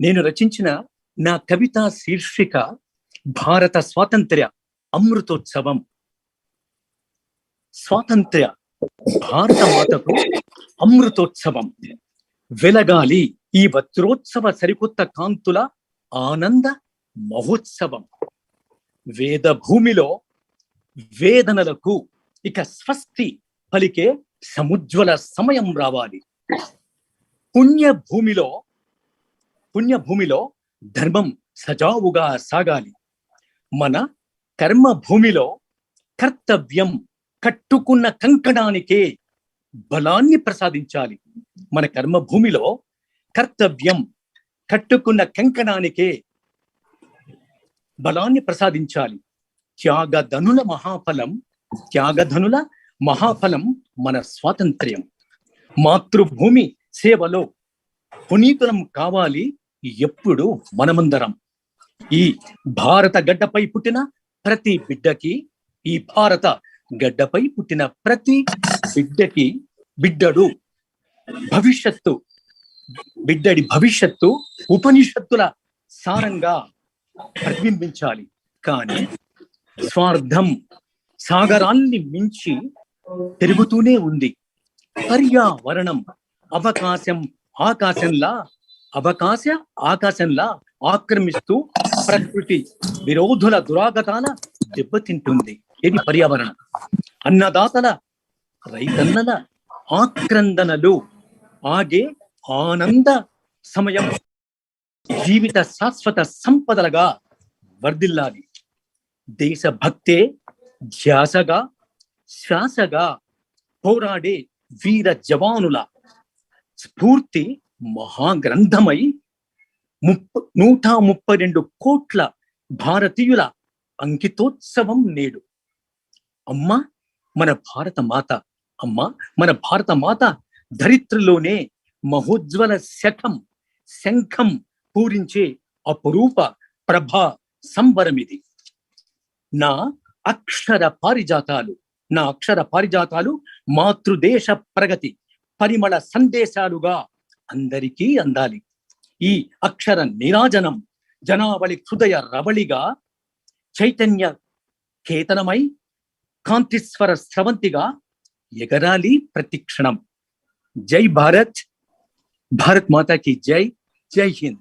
నేను రచించిన నా కవిత శీర్షిక భారత స్వాతంత్ర్య అమృతోత్సవం. స్వాతంత్ర్య భారత మాతకు అమృతోత్సవం. వెలగాలి ఈ వజ్రోత్సవ సరికొత్త కాంతుల ఆనంద మహోత్సవం. వేద భూమిలో వేదనలకు ఇక స్వస్తి పలికే సముజ్వల సమయం రావాలి. పుణ్య భూమిలో పుణ్య భూమిలో ధర్మం సజావుగా సాగాలి. మన కర్మ భూమిలో కర్తవ్యం కట్టుకున్న కంకణానికే బలాన్ని ప్రసాదించాలి. మన కర్మ భూమిలో కర్తవ్యం కట్టుకున్న కంకణానికే బలాన్ని ప్రసాదించాలి. త్యాగధనుల మహాఫలం త్యాగధనుల మహాఫలం మన స్వాతంత్ర్యం. మాతృభూమి సేవలో పునీతులం కావాలి ఎప్పుడు మనమందరం. ఈ భారత గడ్డపై పుట్టిన ప్రతి బిడ్డకి ఈ భారత గడ్డపై పుట్టిన ప్రతి బిడ్డకి బిడ్డడు భవిష్యత్తు బిడ్డడి భవిష్యత్తు ఉపనిషత్తుల సారంగా ప్రతిబింబించాలి. కానీ స్వార్థం సాగరాన్ని మించి పెరుగుతూనే ఉంది. పర్యావరణం అవకాశం ఆకాశంలా అవకాశ ఆకాశంలా ఆక్రమిస్తూ ప్రకృతి విరోధుల దురాగతాన దెబ్బతింటుంది. ఇది పర్యావరణం? అన్నదాతల రైతన్నల ఆక్రందనలు ఆగే ఆనంద సమయం జీవిత శాశ్వత సంపదలుగా వర్ధిల్లాలి. దేశభక్తే ధ్యాసగా శ్వాసగా పోరాడే వీర జవానుల స్ఫూర్తి మహాగ్రంథమై ముప్ప నూట ముప్పై రెండు కోట్ల భారతీయుల అంకితోత్సవం నేడు. అమ్మ మన భారత మాత అమ్మ మన భారత మాత ధరిత్రిలోనే మహోజ్వల శఖం శంఖం పూరించే అపురూప ప్రభా సంబరమిది. నా అక్షర పారిజాతాలు నా అక్షర పారిజాతాలు మాతృదేశ ప్రగతి. పరిమళ సందేశాలుగా అందరికీ అందాలి. ఈ అక్షర నిరాజనం జనావళి హృదయ రవళిగా చైతన్య కేతనమై కాంతిస్వర స్రవంతిగా ఎగరాలి ప్రతిక్షణం జై భారత్. భారత్ మాతాకి జై. జై హింద్.